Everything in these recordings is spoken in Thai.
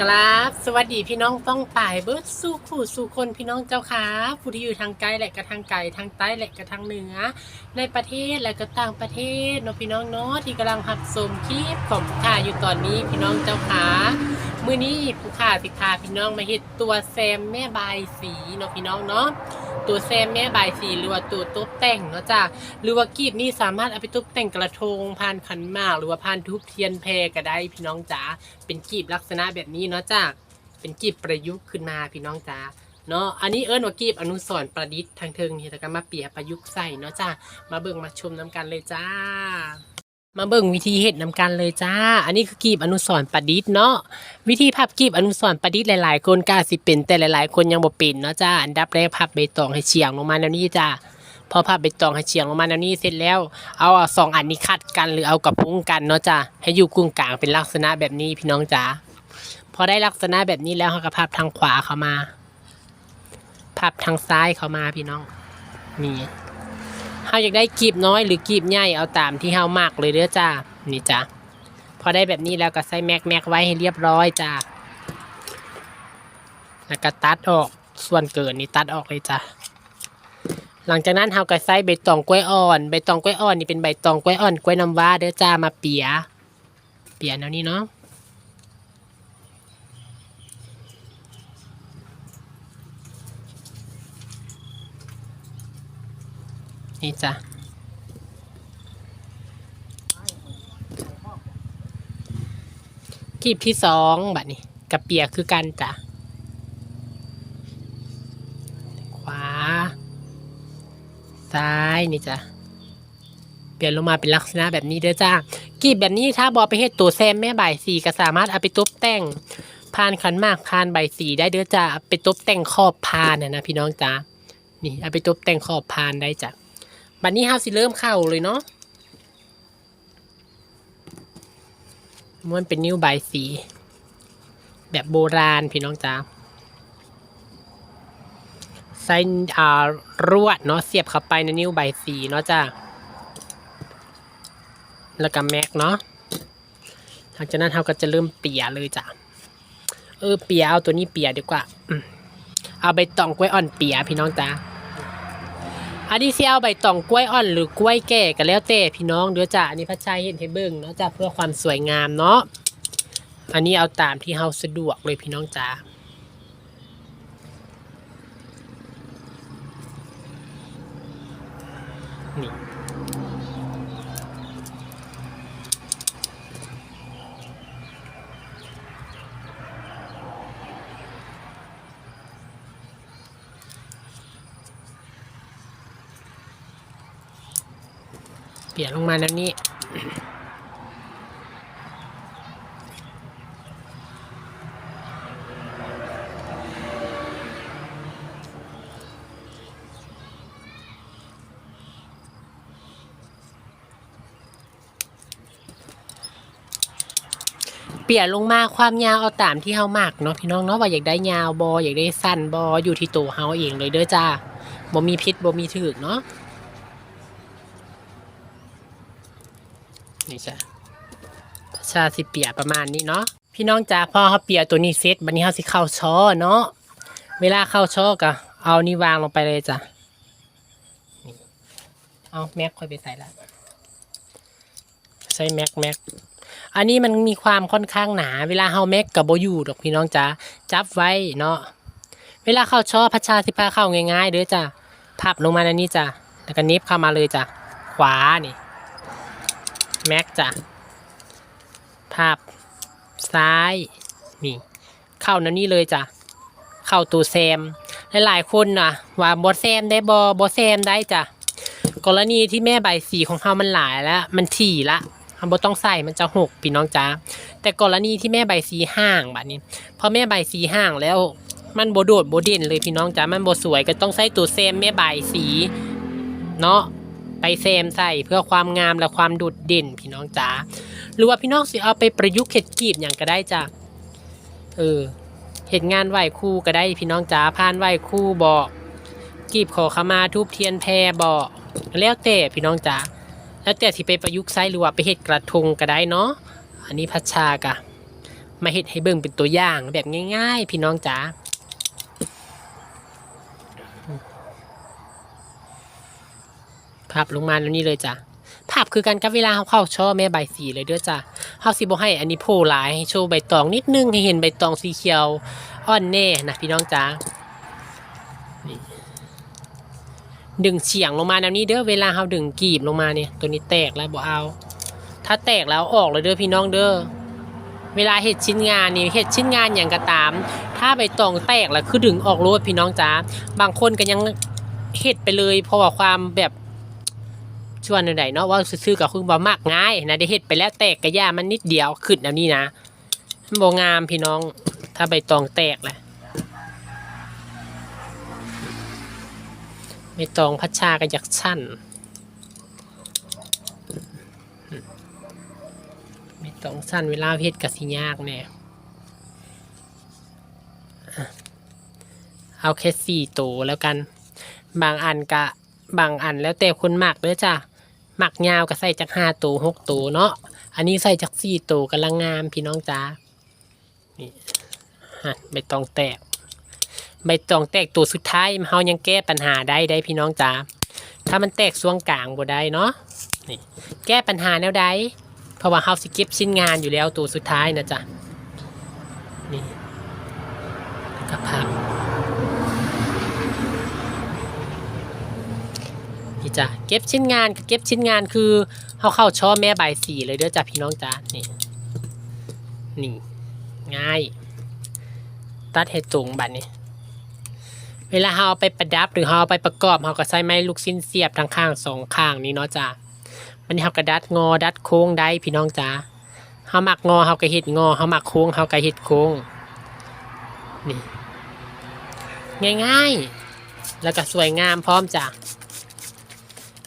กราบสวัสดีพี่น้องต้องป่ายเบิร์ดสู้ขู่สู่คนพี่น้องเจ้าค่ะผู้ที่อยู่ทางไกลและกระทางไกลทางใต้และกระทางเหนือ ในประเทศและก็ต่างประเทศเนาะพี่น้องเนาะที่กำลังหักสมคลิปของผู้ข่าอยู่ตอนนี้พี่น้องเจ้าค่ะมื้อนี้ผู้ข่าสิพาพี่น้องมาเฮ็ดตัวแซมแม่บายสีเนาะพี่น้องเนาะ ตัวแซมแม่ใบสีหรือว่าตัวตุ๊บแต่งเนาะจ้ะหรือว่ากีบนี่สามารถเอาไปตุ๊บแต่งกระทงพานขันหมาก หรือว่าพานทุบเทียนแพรก็ได้พี่น้องจ๋าเป็นกีบลักษณะแบบนี้เนาะจ้าเป็นกีบประยุกต์ขึ้นมาพี่น้องจ้าเนาะ อันนี้เอิ้นว่ากีบอนุสรประดิษฐ์ทางเทิงนี่แต่ก็มาเปียประยุกต์ใส่เนาะจ้ามาเบิ่งมาชมน้ำกันเลยจ้า มาเบิ่งวิธีเฮ็ดน้ำกันเลยจ้า อันนี้คือกีบอนุสรณ์ประดิษฐ์เนาะ วิธีพับกีบอนุสรณ์ประดิษฐ์หลาย ๆ คนก็อาจสิเป็นแต่หลาย ๆ คนยังบ่เป็นเนาะจ้า อันดับแรกพับใบตองให้เฉียงลงมาแนวนี้จ้า พอพับใบตองให้เฉียงลงมาแนวนี้เสร็จแล้ว เอาสองอันนี้คัดกันหรือเอากับพุ้งกันเนาะจ้า ให้อยู่กึ่งกลางเป็นลักษณะแบบนี้พี่น้องจ๋าพอได้ลักษณะแบบนี้แล้วเขาก็พับทางขวาเข้ามา พับทางซ้ายเข้ามาพี่น้อง นี่ เขาอยากได้กีบน้อยหรือกีบใหญ่เอาตามที่เขามากเลยเด้อจ้านี่จ้าพอได้แบบนี้แล้วก็ใส่แม็กแม็กไว้ให้เรียบร้อยจ้าแล้วก็ตัดออกส่วนเกินนี่ตัดออกเลยจ้าหลังจากนั้นเราก็ใส่ใบตองกล้วยอ่อนใบตองกล้วยอ่อนนี่เป็นใบตองกล้วยอ่อนกล้วยน้ำว้าเด้อจ้ามาเปีย เปียแนวนี้เนาะ นี่จ้ะกีบที่สองแบัดนี้กับเปียคือกันจ้ะขวา ซ้ายนี่จ้ะเปลี่ยนลงมาเป็นลักษณะแบบนี้เด้อจ้ากีบแบบนี้ถ้าบอไปเฮ็ดตัวแซมแม่ใบสีก็สามารถเอาไปตบแต่งพานขันมากพานใบสีได้เด้อจ้าเอาไปตบแต่งขอบพานนะนะพี่น้องจ้านี่เอาไปตบแต่งขอบพานได้จ้ะ บัดนี้เฮาสิเริ่มเข้าเลยเนาะม้วนเป็นนิ้วใบสี แบบโบราณพี่น้องจ้าใส่อ่ารวดเนาะเสียบเข้าไปในนิ้วใบสีเนาะจ้าแล้วก็แม็กเนาะหลังจากนั้นเราก็จะเริ่มเปียเลยจ้ะเออเปียเอาตัวนี้เปียดีกว่าเอาใบตองกล้วยอ่อนเปียพี่น้องจ้า อันนี้สิเอาใบตองกล้วยอ่อนหรือกล้วยแก่กันแล้วแต่พี่น้องเดี๋ยวจ้ะอันนี้พระชายเห็นให้เบิ่งเนาะจ้ะเพื่อความสวยงามเนาะอันนี้เอาตามที่เฮาสะดวกเลยพี่น้องจ้านี่ ลี่ยนลงมาแล้วนี่เปลี่ยนลงมาความยาวเอาตามที่เฮามากเนาะพี่น้องเนาะว่าอยากได้ยาวบออยากได้สั้นบออยู่ที่ตัวเฮาเองเลยเด้อจ้าบ่มีพิษบ่มีถึกเนาะ นี่จ้ะประชาสิเปียประมาณนี้เนาะพี่น้องจ้าพ่อเขาเปียตัวนี้เสร็จบัดนี้เฮาสิเข้าช่อเนาะเวลาเข้าช่อก็เอานี่วางลงไปเลยจ้ะเอาแม็กค่อยไปใส่ละใส่แม็กแม็กอันนี้มันมีความค่อนข้างหนา เวลาเฮาแม็กกับโบยู่ดอกพี่น้องจ๋าจับไว้เนาะเวลาเข้าช่อพัชชาสิพาเข้าง่ายๆเด้อจ้ะพับลงมาในนี้จ้ะแล้วก็น็บเข้ามาเลยจ้ะขวานี่ แม็กจ้ะพับซ้ายนี่ เข้านั่นนี่เลยจ้ะ เข้าตัวแซม หลายๆคนนะว่าบอแซมได้บอบอแซมได้จ้ะ กรณีที่แม่ใบสีของเขามันหลายแล้ว มันถี่ละคำบ่ต้องใส่มันจะหกพี่น้องจ้าแต่กรณีที่แม่ใบสีห่างแบบนี้พอแม่ใบสีห่างแล้วมันโบโดดโบเด่นเลยพี่น้องจ้ามันโบสวยก็ต้องใส่ตัวเซมแม่ใบสี เนาะ ไปเซมใส่เพื่อความงามและความโดดเด่นพี่น้องจ้าหรือว่าพี่น้องสิเอาไปประยุกต์เห็ดกีบอย่างก็ได้จ้าเออเห็ดงานไหวคู่ก็ได้พี่น้องจ้าพานไหวคู่บอกกีบขอขมาทุบเทียนแพรบอกแล้วแต่พี่น้องจ้าแล้วแต่ที่ไปประยุกต์ใช้หรือว่าไปเฮ็ดกระทงก็ได้เนาะอันนี้พัชชากะมาเฮ็ดให้เบิ่งเป็นตัวอย่างแบบง่าย ๆ พี่น้องจ๋า ภาพลงมาแล้วนี่เลยจ้ะภาพคือการกับเวลาเขาเข้าช่อแม่ใบสีเลยเด้อจ้ะเฮาสิบ่ให้อันนี้โผล่หลายให้โชว์ใบตองนิดนึงให้เห็นใบตองสีเขียวอ่อนแน่นะพี่น้องจ๋าดึงเฉียงลงมาแนวนี้เด้อเวลาเฮาดึงกีบลงมาเนี่ยตัวนี้แตกแล้วบ่เอา ถ้าแตกแล้วออกเลยเด้อพี่น้องเด้อเวลาเห็ดชิ้นงานนี่เห็ดชิ้นงานอย่างกระตาม ถ้าใบตองแตกแล้วคือดึงออกโลดพี่น้องจ๋าบางคนก็ยังเห็ดไปเลยเพราะว่าความแบบ ชวนใดๆเนาะว่าซื้อกับคือบ่มากง่ายนะได้เห็ดไปแล้วแตกกระยามันนิดเดียวขึ้นแล้วนี่นะมันบ่งามพี่น้อง ถ้าใบตองแตกแหละใบตองพัชชาก็อยากชั้นไม่ต้องสั้นเวลาเพชรกับสิยากแน่อะเอาแค่สี่ตัวแล้วกัน บางอันกะบางอันแล้วแต่คนหมักเด้อจ้ะ หมักยาวก็ใส่จากห้าตัวหกตัวเนาะอันนี้ใส่จากสี่ตัวกำลังงามพี่น้องจ้านี่ใบตองแตกใบตองแตกตัวสุดท้ายเฮายังแก้ปัญหาได้ได้พี่น้องจ้าถ้ามันแตกส่วงกลางบ่ได้เนาะนี่แก้ปัญหาแนวใดเพราะว่าเฮาสิเก็บชิ้นงานอยู่แล้วตัวสุดท้ายนะจ๊ะนี่กระพับี่จ้ะเก็บชิ้นงานเก็บชิ้นงานคือเฮาเข้าช่อแม่ใบสีเลยเด้อจ้ะพี่น้องจ้ะนี่นี่ง่าย ตัดให้ตรงบัดนี้ เวลาเฮาเอาไปประดับหรือเฮาเอาไปประกอบเฮาก็ใช้ไม้ลูกชิ้นเสียบทั้งข้างสองข้างนี้เนาะจ้ะมันนี้เฮากระดัดงอดัดโค้งได้พี่น้องจ๋าเฮามักงอเฮาก็เฮ็ดงอเฮามักโค้งเฮาก็เฮ็ดโค้งนี่ง่ายๆ แล้วก็สวยงามพร้อมจ้ะ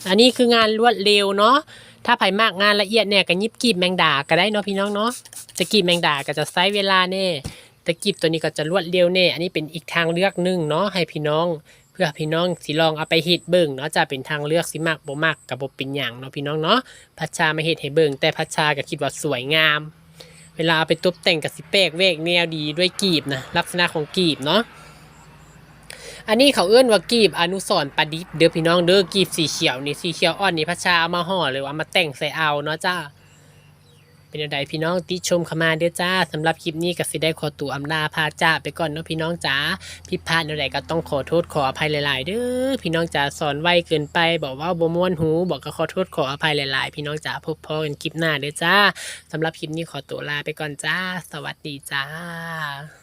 อันนี้คืองานรวดเร็วเนาะถ้าไผมากงานละเอียดเนี่ยก็ยิบกีบแมงดาก็ได้เนาะพี่น้องเนาะจะกีบแมงดาก็จะใช้เวลาแน่แต่กีบตัวนี้ก็จะรวดเร็วแน่อันนี้เป็นอีกทางเลือกหนึ่งเนาะให้พี่น้อง เพื่อพี่น้องสิลองเอาไปเฮ็ดเบิ่งเนาะจะเป็นทางเลือกสิมักบ่มักกับบ่เป็นหยังเนาะพี่น้องเนาะพัชชามาเฮ็ดให้เบิ่งแต่พัชชาก็คิดว่าสวยงาม เวลาเอาไปตบแต่งกับสิแปลกเวกแนวดีด้วยกีบนะลักษณะของกีบเนาะ อันนี้เขาเอื้อนว่ากีบอนุสรประดิษฐ์เด้อพี่น้องเด้อกีบสีเขียวนี่สีเขียวอ่อนนี่พัชชาเอามาห่อเลยว่ามาแต่งใส่เอาเนาะจ้าเป็นยังไงพี่น้องติชมเข้ามาเด้อจ้าสำหรับคลิปนี้ก็สิได้ขอตัวอำลาพาจ้าไปก่อนเนาะพี่น้องจ๋าผิพาดอะไรก็ต้องขอโทษขออภัยหลาย ๆ เด้อพี่น้องจ๋าสอนไวเกินไป บอกว่าบ่ม่วนหู บอกก็ขอโทษขออภัยหลาย ๆ พี่น้องจ๋าพบพอกันคลิปหน้าเด้อจ้าสำหรับคลิปนี้ขอตัวลาไปก่อนจ้า สวัสดีจ้า